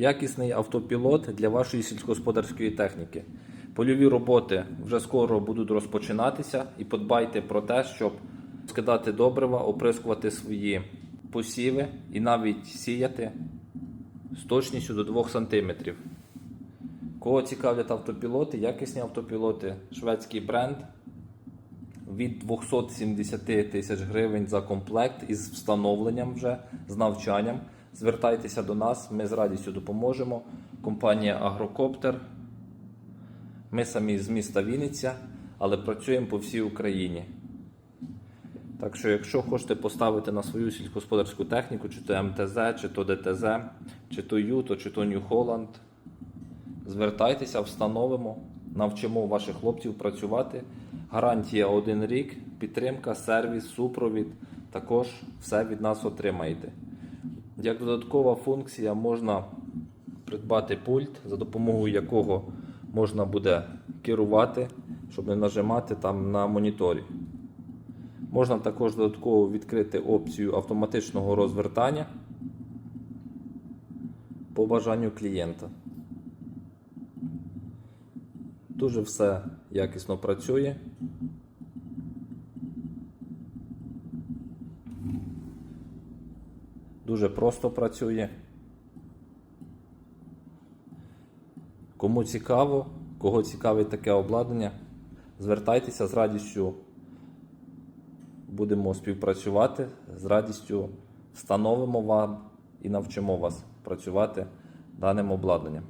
Якісний автопілот для вашої сільськогосподарської техніки. Польові роботи вже скоро будуть розпочинатися і подбайте про те, щоб скидати добрива, оприскувати свої посіви і навіть сіяти з точністю до 2 см. Кого цікавлять автопілоти, якісні автопілоти, шведський бренд від 270 тисяч гривень за комплект із встановленням вже з навчанням. Звертайтеся до нас, ми з радістю допоможемо. Компанія Агрокоптер. Ми самі з міста Вінниця, але працюємо по всій Україні. Так що, якщо хочете поставити на свою сільськогосподарську техніку, чи то МТЗ, чи то ДТЗ, чи то Юто, чи то Нью Холланд, звертайтеся, встановимо, навчимо ваших хлопців працювати. Гарантія один рік, підтримка, сервіс, супровід. Також все від нас отримаєте. Як додаткова функція можна придбати пульт, за допомогою якого можна буде керувати, щоб не нажимати там на моніторі. Можна також додатково відкрити опцію автоматичного розвертання по бажанню клієнта. Дуже все якісно працює. Дуже просто працює. Кому цікаво, кого цікавить таке обладнання, звертайтеся з радістю. Будемо співпрацювати, з радістю встановимо вам і навчимо вас працювати даним обладнанням.